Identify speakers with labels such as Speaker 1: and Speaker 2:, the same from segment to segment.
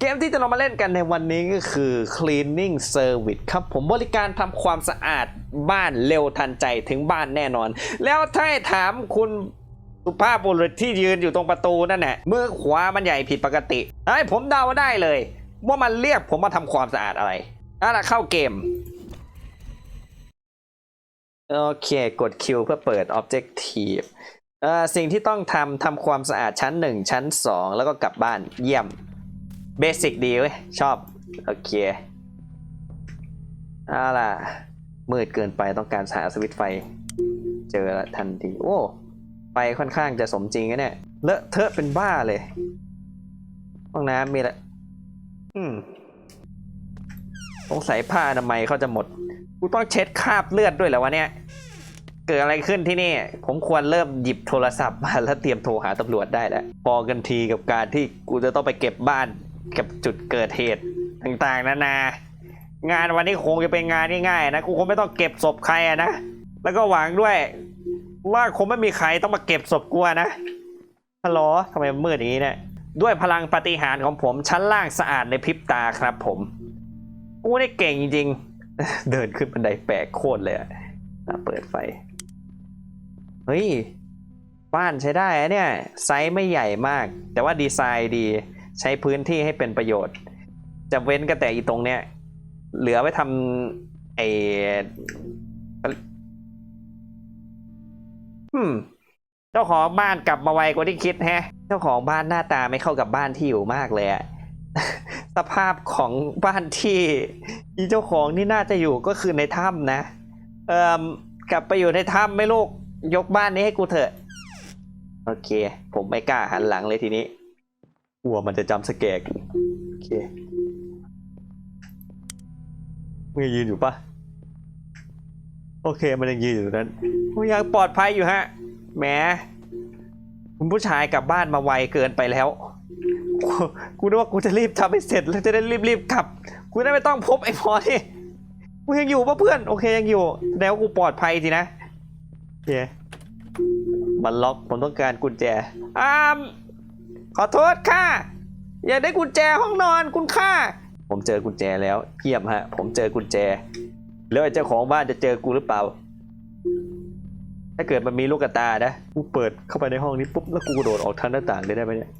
Speaker 1: เกมที่จะเรามาเล่นกันในวันนี้ก็คือ cleaning service ครับผมบริการทำความสะอาดบ้านเร็วทันใจถึงบ้านแน่นอน แล้วถ้าถามคุณสุภาพบุรุษที่ยืนอยู่ตรงประตูนั่นแหละมือขวามันใหญ่ผิดปกติให้ผมเดาได้เลย ว่ามันเรียกผมมาทำความสะอาดอะไรเอาล่ะเข้าเกม โอเค กด Q เพื่อเปิด Objective เอ่อสิ่งที่ต้องทำทำความสะอาดชั้น 1 ชั้น 2 แล้วก็กลับบ้านเยี่ยม เบสิกดีเว้ย ชอบ โอเคเอาล่ะ มืดเกินไปต้องการหาสวิตไฟ เจอแล้วทันที โอ้ ไฟค่อนข้างจะสมจริงนะเนี่ย เลอะเทอะเป็นบ้าเลย ห้องน้ำมีละ อืมสงสัยผ้าอนามัยเขาจะหมด กูต้องเช็ดคราบเลือดด้วยเหรอวะเนี่ย เกิดอะไรขึ้นที่นี่ ผมควรเริ่มหยิบโทรศัพท์มาแล้วเตรียมโทรหาตำรวจได้แล้ว พอกันทีกับการที่กูจะต้องไปเก็บบ้าน กับจุดเกิดเหตุต่างๆ นานางานวันนี้คงจะเป็นงานง่ายๆนะกูคงไม่ต้องเก็บศพใครอะนะ แล้วก็หวังด้วย ว่าคงไม่มีใครต้องมาเก็บศพกูนะฮัลโหลทำไมมืดอย่างนี้เนี่ยด้วยพลังปฏิหารของผมชั้นล่างสะอาดในพริบตาครับผมกูได้เก่งจริงๆเดินขึ้นบันไดแปลกโคตรเลยอะอะเปิดไฟ เฮ้ย บ้านใช้ได้เนี่ย ไซส์ไม่ใหญ่มาก แต่ว่าดีไซน์ดี ใช้พื้นที่ให้เป็นประโยชน์ จะเว้นก็แต่อีตรงเนี้ยเหลือไว้ทำไออืมเจ้าของบ้านกลับมาไวกว่าที่คิดแฮะ เจ้าของบ้านหน้าตาไม่เข้ากับบ้านที่อยู่มากเลยอะสภาพของบ้านที่ีเจ้าของนี่น่าจะอยู่ก็คือในถ้ำนะ เอ่อกลับไปอยู่ในถ้ำไม่ลูกยกบ้านนี้ให้กูเถอะ โอเค ผมไม่กล้าหันหลังเลยทีนี้ กลัวมันจะจำสแกกโอเคมึงยืนอยู่ปะโอเคมันยังยืนอยู่นั้นมึงยังปลอดภัยอยู่ฮะแหมคุณผู้ชายกลับบ้านมาไวเกินไปแล้ว กูนึกว่ากูจะรีบทำให้เสร็จแล้วจะได้รีบๆกลับ กูได้ไม่ต้องพบไอ้พอนี่มึงยังอยู่ปะเพื่อน โอเคยังอยู่แสดงว่ากูปลอดภัยสินะโอเคมันล็อกผมต้องการกุญแจอ้าม ขอโทษค่ะ อยากได้กุญแจห้องนอนคุณค่าผมเจอกุญแจแล้วเยี่ยมฮะ ผมเจอกุญแจ แล้วไอ้เจ้าของบ้านจะเจอกูหรือเปล่า ถ้าเกิดมันมีลูกกระตานะกูเปิดเข้าไปในห้องนี้ปุ๊บแล้วกูกระโดดออกทางหน้าต่างเลยได้ไหมเนี่ย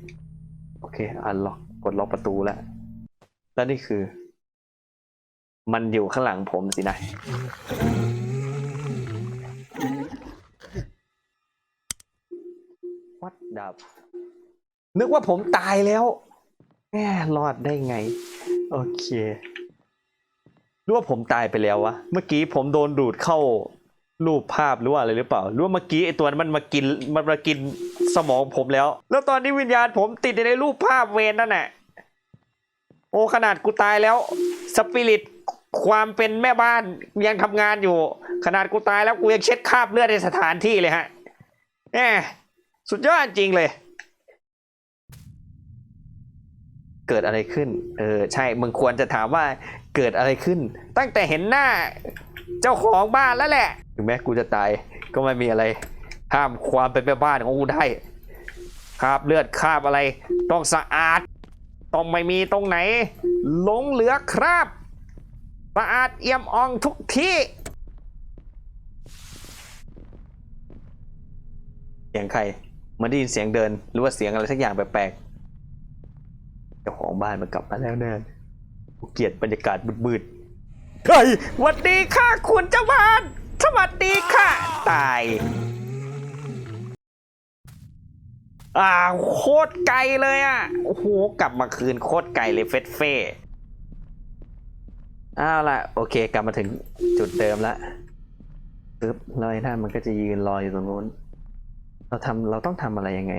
Speaker 1: โอเคอันล็อกกดล็อกประตูแล้วแล้วนี่คือ มันอยู่ข้างหลังผมสินะวัดดับ นึกว่าผมตายแล้วแหมรอดได้ไง โอเครู้ว่าผมตายไปแล้ววะ เมื่อกี้ผมโดนดูดเข้ารูปภาพหรือว่าอะไรหรือเปล่า หรือว่าเมื่อกี้ไอตัวนั้นมันมากินมันมากินสมองผมแล้ว แล้วตอนนี้วิญญาณผมติดอยู่ในรูปภาพเวนนั่นแหละ โอ้ขนาดกูตายแล้ว สปิริตความเป็นแม่บ้านยังทำงานอยู่ ขนาดกูตายแล้วกูยังเช็ดคราบเลือดในสถานที่เลยฮะแหมสุดยอดจริงเลย เกิดอะไรขึ้น เออใช่ มึงควรจะถามว่าเกิดอะไรขึ้น ตั้งแต่เห็นหน้าเจ้าของบ้านแล้วแหละ ถึงแม้กูจะตายก็ไม่มีอะไรห้ามความเป็นแม่บ้านของกูได้คราบเลือดคราบอะไร ต้องสะอาด ต้องไม่มีตรงไหนหลงเหลือคราบสะอาดเอี่ยมอ่องทุกที่เสียงใครเหมันได้ยินเสียงเดินหรือว่าเสียงอะไรสักอย่างแปลกๆ บ้านมันกลับมาแล้วแน่กูเกลียดบรรยากาศมืดๆเฮ้ยสวัสดีค่ะคุณเจ้าบ้าน สวัสดีค่ะ ตาย อ่าโคตรไกลเลยอะ โอ้โห กลับมาคืนโคตรไกลเลยเฟสเฟ่เอาล่ะ โอเค กลับมาถึงจุดเดิมละปึ๊บแล้วไอ้นั่นมันก็จะยืนรออยู่ตรงนู้น เราทำเราต้องทำอะไรยังไง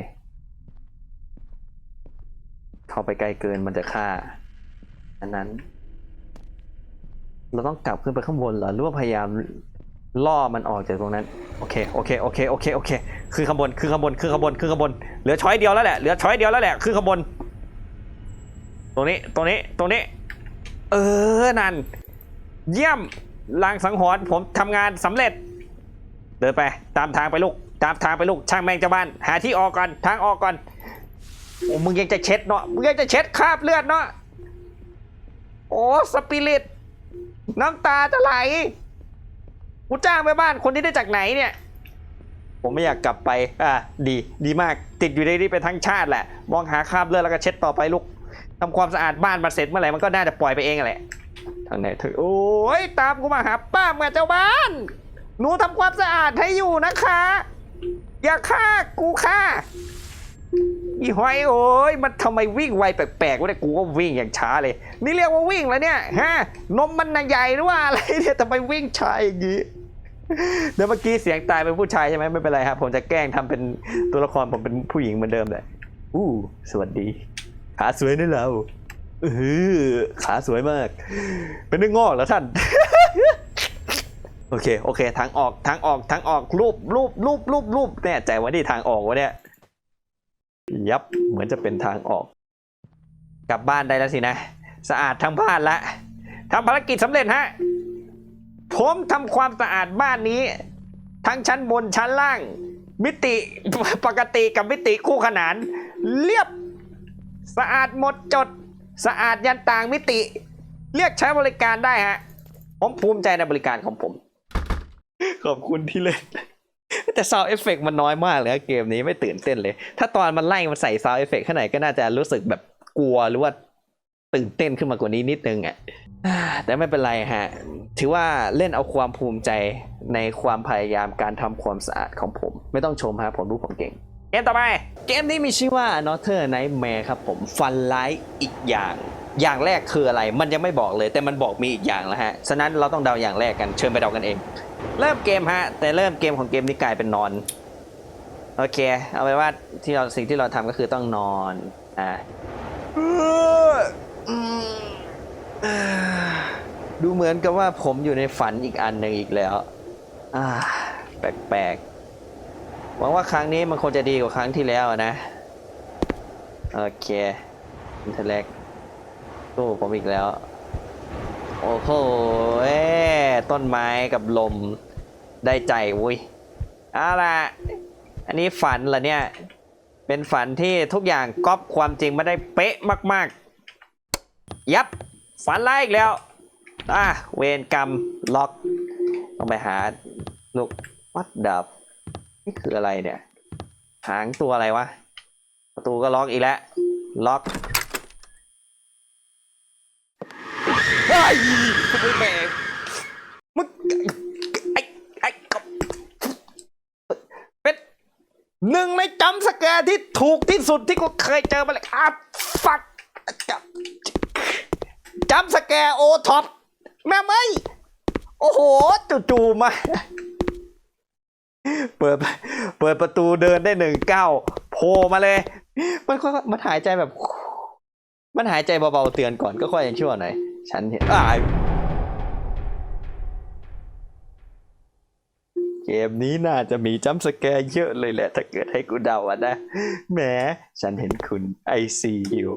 Speaker 1: เข้าไปไกลเกินมันจะฆ่า อันนั้น เราต้องกลับขึ้นไปข้างบนเหรอหรือว่าพยายามล่อมันออกจากตรงนั้นโอเคโอเคโอเคโอเคโอเคคือข้างบนคือข้างบนคือข้างบนคือข้างบนเหลือช้อยเดียวแล้วแหละเหลือช้อยเดียวแล้วแหละคือข้างบน ตรงนี้ตรงนี้ตรงนี้ เออนั่น เยี่ยมลางสังหรณ์ผมทำงานสำเร็จ เดินไปตามทางไปลูกตามทางไปลูกช่างแมงเจ้าบ้าน หาที่ออกก่อนทางออกก่อน โอ้มึงยังจะเช็ดเนาะ มึงยังจะเช็ดคราบเลือดเนาะ โอ้สปิริต น้ำตาจะไหล กูจ้างไปบ้านคนที่ได้จากไหนเนี่ย ผมไม่อยากกลับไป อ่าดี ดีมาก ติดอยู่ในนี้ไปทั้งชาติแหละ มองหาคราบเลือดแล้วก็เช็ดต่อไปลูกทำความสะอาดบ้านมาเสร็จเมื่อไหร่มันก็น่าจะปล่อยไปเองแหละ ทางไหนเธอ โอ้ยตามกูมาหาป้ามาเจ้าบ้าน หนูทำความสะอาดให้อยู่นะคะ อย่าฆ่ากูฆ่า อีหอยโอ้ยมันทำไมวิ่งไวแปลกๆวะเนี่ยกูก็วิ่งอย่างช้าเลย นี่เรียกว่าวิ่งแล้วเนี่ยฮะนมมันใหญ่หรือว่าอะไรเนี่ยทำไมวิ่งช้าอย่างนี้เดี๋ยวเมื่อกี้เสียงตายเป็นผู้ชายใช่ไหมไม่เป็นไรครับ ผมจะแกล้งทำเป็นตัวละครผมเป็นผู้หญิงเหมือนเดิมเลยอู้สวัสดี ขาสวยนะเราเออขาสวยมาก เป็นเนื้องอกแล้วท่าน โอเคโอเค ทางออกทางออกทางออกรูปรูปรูปรูปรูปแน่ใจว่านี่ทางออกวะเนี่ย ยับเหมือนจะเป็นทางออก กลับบ้านได้แล้วสินะ สะอาดทั้งบ้านละทำภารกิจสำเร็จฮะผมทำความสะอาดบ้านนี้ ทั้งชั้นบนชั้นล่าง มิติปกติกับมิติคู่ขนาน เรียบสะอาดหมดจด สะอาดยันต่างมิติ เรียกใช้บริการได้ฮะผมภูมิใจในบริการของผม ขอบคุณที่เล่น แต่ซาวเอฟเฟกมันน้อยมากเลยเกมนี้ไม่ตื่นเต้นเลย ถ้าตอนมันไล่มันใส่ซาวเอฟเฟกข้างในก็น่าจะรู้สึกแบบกลัวหรือว่าตื่นเต้นขึ้นมากว่านี้นิดนึงอะอ่าแต่ไม่เป็นไรฮะ ถือว่าเล่นเอาความภูมิใจในความพยายามการทำความสะอาดของผม ไม่ต้องชมฮะผมรู้ผมเก่ง เกมต่อไป เกมนี้มีชื่อว่า n o t h e r Nightmare ครับผมฟันร้ายอีกอย่าง อย่างแรกคืออะไร มันยังไม่บอกเลย แต่มันบอกมีอีกอย่างแล้วฮะ ฉะนั้นเราต้องเดาอย่างแรกกัน เชิญไปเดากันเอง เริ่มเกมฮะ แต่เริ่มเกมของเกมนี้กลายเป็นนอน โอเค เอาไปนว่าที่เราสิ่งที่เราทำก็คือต้องนอนอ่าดูเหมือนกับว่าผมอยู่ในฝันอีกอันหนึ่งอีกแล้วอ่าแปลกๆหวังว่าครั้งนี้มันคงจะดีกว่าครั้งที่แล้วนะ โอเคอินเทอร์เล็กตู้ผมอีกแล้ว โอ้โหเอ ต้นไม้กับลมได้ใจวุ้ยเอาล่ะอันนี้ฝันเหรอเนี่ย เป็นฝันที่ทุกอย่างก๊อปความจริงมาได้เป๊ะมาก ๆ ยับ ฝันไล่อีกแล้ว อะ เวรกรรมล็อกต้องไปหาลูกวัดดับนี่คืออะไรเนี่ย หางตัวอะไรวะ ประตูก็ล็อกอีกแล้ว ล็อกไอ้ยมึงแม่งมึงไอ้ไอ้กบเป็น หนึ่งในจำสแกร์ที่ถูกที่สุดที่กูเคยเจอมาเลยอะฟักจำสแกร์โอท็อปแม่ไม่โอ้โหจู่ๆมาเปิดเปิดประตูเดินได้หนึ่งเก้าโผล่มาเลย มันค่อยมันหายใจแบบ มันหายใจเบาๆเตือนก่อนก็ค่อยยังชั่วหน่อยฉันเห็นอ้า เกมนี้น่าจะมีจัมป์สแกร์เยอะเลยแหละ ถ้าเกิดให้กูเดาอะนะแหมฉันเห็นคุณไอซีอยู่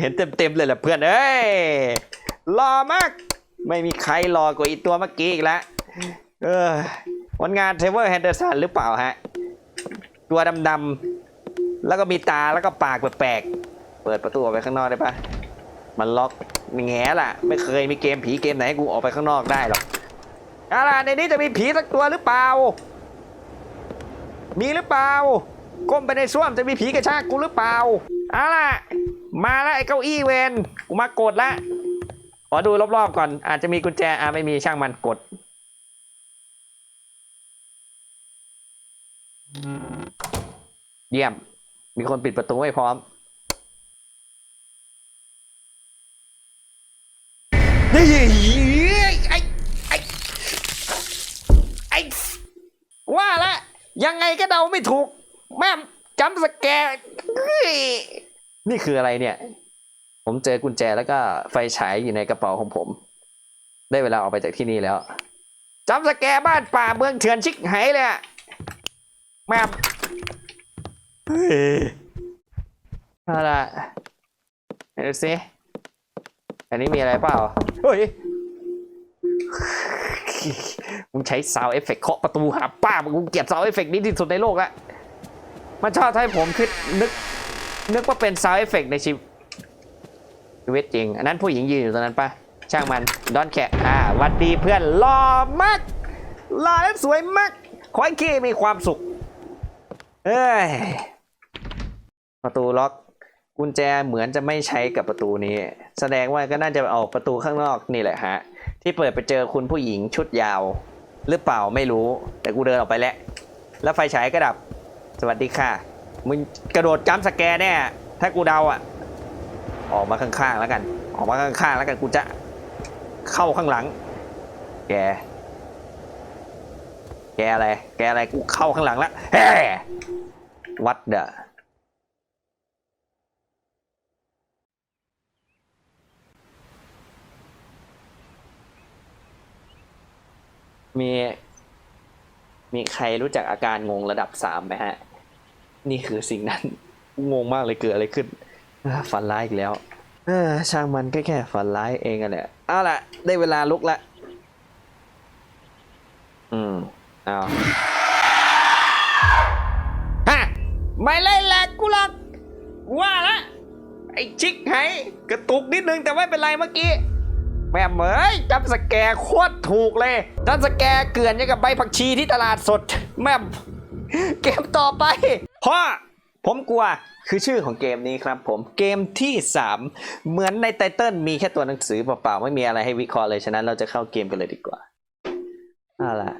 Speaker 1: เห็นเต็มๆเลยแหละเพื่อนเอ้ยหล่อมาก ไม่มีใครหล่อกว่าอีตัวเมื่อกี้อีกแล้วเออวันงานเทเวอร์แฮนเดอร์สันหรือเปล่าฮะ ตัวดำๆแล้วก็มีตาแล้วก็ปากแปลกๆเปิดประตูออกไปข้างนอกได้ปะมันล็อกแง่ล่ะ ไม่เคยมีเกมผีเกมไหนให้กูออกไปข้างนอกได้หรอก อาล่ะในนี้จะมีผีสักตัวหรือเปล่า มีหรือเปล่า ก้มไปในส้วมจะมีผีกระชากกูหรือเปล่าเอาล่ะ มาแล้วไอ้เก้าอี้เวนกูมากดละขอดูรอบๆก่อน อาจจะมีกุญแจอ่าไม่มีช่างมันกด เยี่ยม มีคนปิดประตูให้พร้อม ยังไงก็เดาไม่ถูก แม่มจำสแกร์นี่คืออะไรเนี่ย ผมเจอกุญแจแล้วก็ไฟฉายอยู่ในกระเป๋าของผม ได้เวลาออกไปจากที่นี่แล้วจำสแกร์บ้านป่าเมืองเถื่อนชิกไหเลยอะแม่มเฮ้ยเอาละไหนดูสิอันนี้มีอะไรเปล่าเฮ้ย มึงใช้ซาวเอฟเฟกเคาะประตูหาป้ามึงเกลียดซาวเอฟเฟกนี้ที่สุดในโลกละมันชอบให้ผมคิดนึกนึกว่าเป็นซาวเอฟเฟกในชีวิตจริง อันนั้นผู้หญิงยืนอยู่ตรงนั้นปะช่างมันดอนแคอ่าหวัดดีเพื่อนหล่อมากหล่อและสวยมาก ขอให้เคมีความสุข เอ้ยประตูล็อก กุญแจเหมือนจะไม่ใช้กับประตูนี้ แสดงว่าก็น่าจะออกประตูข้างนอกนี่แหละฮะ ที่เปิดไปเจอคุณผู้หญิงชุดยาว หรือเปล่าไม่รู้ แต่กูเดินออกไปแล้ว แล้วไฟฉายก็ดับ สวัสดีค่ะ มึงกระโดดจัมสแกร์แน่ ถ้ากูเดาอะ ออกมาข้างๆแล้วกัน ออกมาข้างๆแล้วกันกูจะเข้าข้างหลัง แก แกอะไร แกอะไร กูเข้าข้างหลังแล้วแฮ่วัดเด้อะ มี มีใครรู้จักอาการงงระดับสามไหมฮะ นี่คือสิ่งนั้น งงมากเลยเกิดอะไรขึ้นฝันร้ายอีกแล้วเออช่างมันก็แค่ฝันร้ายเองอะแหละเอาละได้เวลาลุกละ อืมเอาฮะไม่เล่นแหละกูหรอกว่าละไอ้ชิคไหกระตุกนิดนึงแต่ไม่เป็นไรเมื่อกี้ แม่เหมยจับสแกร์โคตรถูกเลยจับสแกร์เกลื่อนยังกับใบผักชีที่ตลาดสด แม่เกมต่อไปพ่อผมกลัวคือชื่อของเกมนี้ครับผมเกมที่ 3 เหมือนในไตเติลมีแค่ตัวหนังสือเปล่าๆ ไม่มีอะไรให้วิเคราะห์เลย ฉะนั้นเราจะเข้าเกมกันเลยดีกว่าเอาล่ะ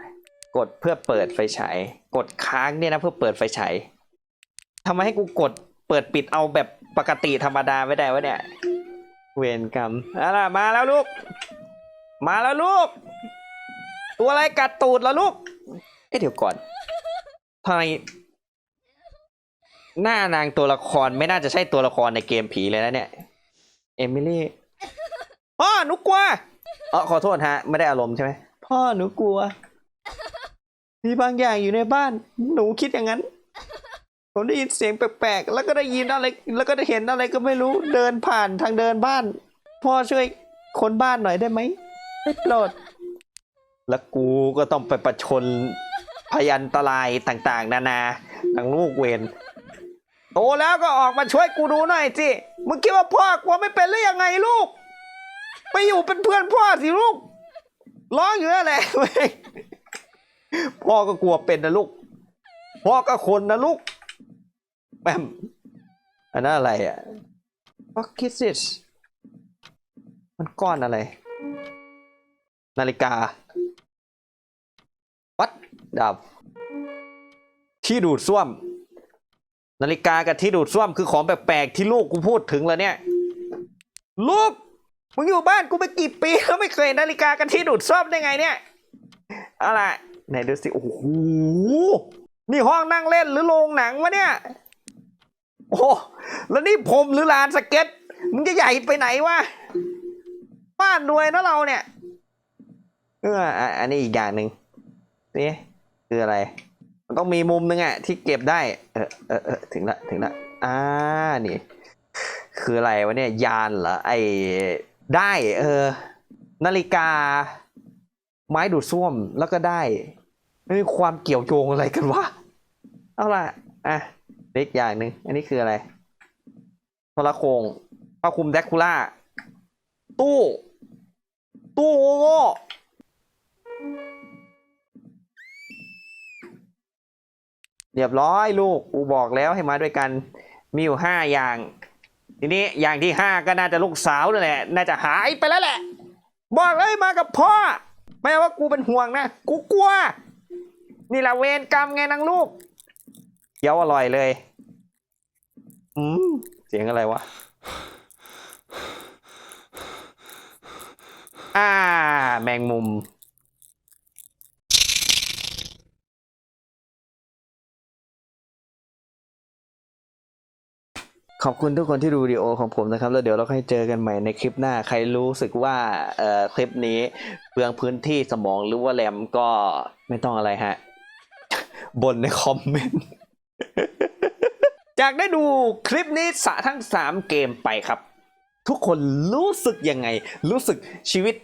Speaker 1: กดเพื่อเปิดไฟฉายกดค้างเนี่ยนะเพื่อเปิดไฟฉายทำไมให้กูกดเปิดปิดเอาแบบปกติธรรมดาไม่ได้วะเนี่ย เวรกรรมอาล่ะมาแล้วลูก มาแล้วลูก ตัวอะไรกัดตูดแล้วลูก เอ๊ะเดี๋ยวก่อนทำไมหน้านางตัวละครไม่น่าจะใช่ตัวละครในเกมผีเลยนะเนี่ย เอมิลี่พ่อหนูกลัวเออขอโทษฮะ ไม่ได้อารมณ์ใช่ไหมพ่อหนูกลัว มีบางอย่างอยู่ในบ้าน หนูคิดอย่างนั้น ผมได้ยินเสียงแปลกๆ แล้วก็ได้ยินอะไร แล้วก็ได้เห็นอะไรก็ไม่รู้ เดินผ่านทางเดินบ้าน พ่อช่วยคนบ้านหน่อยได้ไหมได้โปรด แล้วกูก็ต้องไปประชนพยันตรายต่างๆ นานาทางลูกเวนโตแล้วก็ออกมาช่วยกูดูหน่อยสิ มึงคิดว่าพ่อกลัวไม่เป็นหรือยังไงลูก ไปอยู่เป็นเพื่อนพ่อสิลูก ร้องอยู่นั่นแหละพ่อก็กลัวเป็นนะลูก พ่อก็คนนะลูก แม่มอันนั้นอะไรอะ What is this มันก้อนอะไร นาฬิกา วัดดับที่ดูดซ่วม นาฬิกากับที่ดูดซ่วมคือของแปลกๆที่ลูกกูพูดถึงแล้วเนี่ย ลูกมึงอยู่บ้านกูไปกี่ปีแล้วไม่เคยนาฬิกากับที่ดูดซ่วมได้ไงเนี่ยอาล่ะไหนดูสิ โอ้โห นี่ห้องนั่งเล่นหรือโรงหนังวะเนี่ย โอ้ แล้วนี่ผมหรือลานสเก็ต มึงจะใหญ่ไปไหนวะบ้านรวยนะเราเนี่ย เอออันนี้อีกอย่างหนึ่งนี่คืออะไร มันต้องมีมุมนึงอะที่เก็บได้ เออเออเออถึงละ ถึงละ อ่า นี่ คืออะไรวะเนี่ย ยานเหรอ ไอ้ ได้ เออ นาฬิกา ไม้ดูดซ่วม แล้วก็ได้ไม่มีความเกี่ยวโยงอะไรกันวะ เอาล่ะ อะ เล็กอย่างหนึ่งอันนี้คืออะไรโทรโคงผ้าคลุมแดกคูล่า ตู้ ตู้โง่เรียบร้อยลูกกูบอกแล้วให้มาด้วยกัน มีอยู่ห้าอย่าง ทีนี้อย่างที่ห้าก็น่าจะลูกสาวนั่นแหละ น่าจะหายไปแล้วแหละ บอกเลยมากับพ่อ ไม่ว่ากูเป็นห่วงนะ กูกลัว นี่แหละเวรกรรมไงนางลูก เคี้ยวอร่อยเลย อืมเสียงอะไรวะ อ่า แมงมุม ขอบคุณทุกคนที่ดูวิดีโอของผมนะครับ แล้วเดี๋ยวเราค่อยเจอกันใหม่ในคลิปหน้า ใครรู้สึกว่าเอ่อคลิปนี้เปลืองพื้นที่สมองหรือว่าแรมก็ไม่ต้องอะไรฮะ บนในคอมเมนต์ จากได้ดูคลิปนี้สะทั้ง 3 เกมไปครับ ทุกคนรู้สึกยังไง รู้สึกชีวิต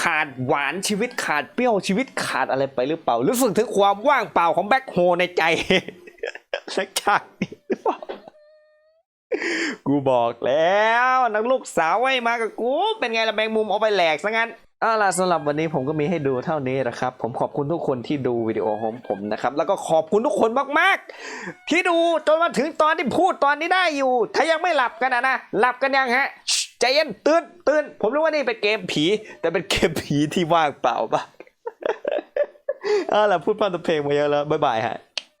Speaker 1: ขาดหวานชีวิตขาดเปรี้ยวชีวิตขาดอะไรไปหรือเปล่า รู้สึกถึงความว่างเปล่าของแบ็คโฮในใจสักจากนี้หรือเปล่ากูบอกแล้วนักลูกสาวไว้มากับกู เป็นไงละแมงมุมเอาไปแหลกซะงั้น เอาล่ะสำหรับวันนี้ผมก็มีให้ดูเท่านี้นะครับ ผมขอบคุณทุกคนที่ดูวิดีโอของผมนะครับ แล้วก็ขอบคุณทุกคนมากๆ ที่ดูจนมาถึงตอนที่พูดตอนนี้ได้อยู่ ถ้ายังไม่หลับกันนะนะหลับกันยังฮะใจเย็นตื่นตื่นผมรู้ว่านี่เป็นเกมผี แต่เป็นเกมผีที่ว่างเปล่าปะเอาล่ะพูดพร่ำทำเพลงมาเยอะแล้วบ๊ายบายฮะ